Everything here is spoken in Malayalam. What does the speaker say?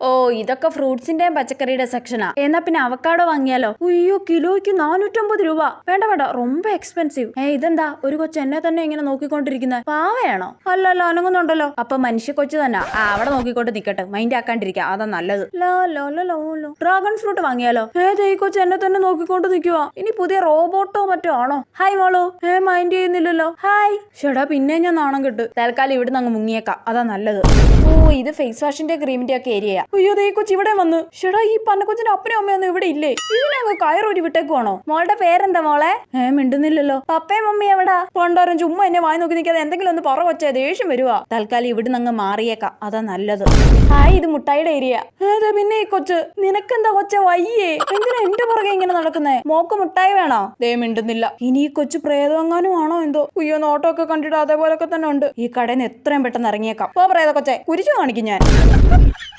ഓ ഇതൊക്കെ ഫ്രൂട്ട്സിന്റെയും പച്ചക്കറിയുടെ സെക്ഷനാ എന്നാ പിന്നെ അവക്കാടോ വാങ്ങിയാലോ അയ്യോ കിലോയ്ക്ക് നാനൂറ്റമ്പത് രൂപ വേണ്ട വേണ്ട ரொம்ப എക്സ്പെൻസീവ് ഏ ഇതെന്താ ഒരു കൊച്ചു എന്നെ തന്നെ ഇങ്ങനെ നോക്കിക്കൊണ്ടിരിക്കുന്നത് പാവയാണോ അല്ലല്ലോ അനങ്ങുന്നുണ്ടല്ലോ അപ്പൊ മനുഷ്യ കൊച്ചു തന്നെ ആ അവിടെ നോക്കിക്കൊണ്ട് നിക്കട്ടെ മൈൻഡ് ആക്കാണ്ടിരിക്കുക അതാ നല്ലത് ലോ ലോ ലോ ലോ ലോ ഡ്രാഗൺ ഫ്രൂട്ട് വാങ്ങിയാലോ ഏത് ഈ കൊച്ചു എന്നെ തന്നെ നോക്കിക്കൊണ്ട് നിൽക്കുക ഇനി പുതിയ റോബോട്ടോ മറ്റോ ആണോ ഹായ് മോളു ഏ മൈൻഡ് ചെയ്യുന്നില്ലല്ലോ ഹായ് ഷെടാ പിന്നെ ഞാൻ നാണം കിട്ട് തൽക്കാലം ഇവിടുന്ന് അങ്ങ് മുങ്ങിയേക്കാം അതാ നല്ലത് ഓ ഇത് ഫേസ് വാഷിന്റെ ക്രീമിന്റെ ഒക്കെ ഏരിയ അയ്യോ ദേ കൊച്ചു ഇവിടെ വന്ന്. ഷെടാ ഈ പന്നക്കൊച്ചിന്റെ അപ്പനും അമ്മയൊന്നും ഇവിടെ ഇല്ലേ? ഇതിനെ അങ്ങ് കയറൂരി വിട്ടേക്കുവാണോ മോളുടെ പേരെന്താ മോളെ? ഏ മിണ്ടുന്നില്ലല്ലോ. പപ്പയും മമ്മി എവിടാ? കൊണ്ടോരം ചുമ്മാ എന്നെ വായി നോക്കി നിൽക്കാതെ എന്തെങ്കിലും ഒന്ന് പറ കൊച്ചേ ദേഷ്യം വരുവാ. തൽക്കാലം ഇവിടുന്ന് അങ്ങ് മാറിയേക്കാം. അതാ നല്ലത്. ഹായ് ഇത് മുട്ടായിയുടെ ഏരിയ. അതെ പിന്നെ ഈ കൊച്ച്? നിനക്കെന്താ കൊച്ച വയ്യേ? എന്തിനാ എന്റെ പുറകെ ഇങ്ങനെ നടക്കുന്നേ? മോക്ക് മുട്ടായി വേണോ? ദേ മിണ്ടുന്നില്ല. ഇനി ഈ കൊച്ചു പ്രേതമെങ്ങാനും ആണോ എന്തോ? ഉയ്യോ നോട്ടോ ഒക്കെ കണ്ടിട്ട് അതേപോലൊക്കെ തന്നെ ഉണ്ട്. ഈ കടയിൽ നിന്ന് എത്രയും പെട്ടെന്ന് ഇറങ്ങിയേക്കാം. പോ പ്രേത കൊച്ചെ കുരിച്ചു കാണിക്കും ഞാൻ.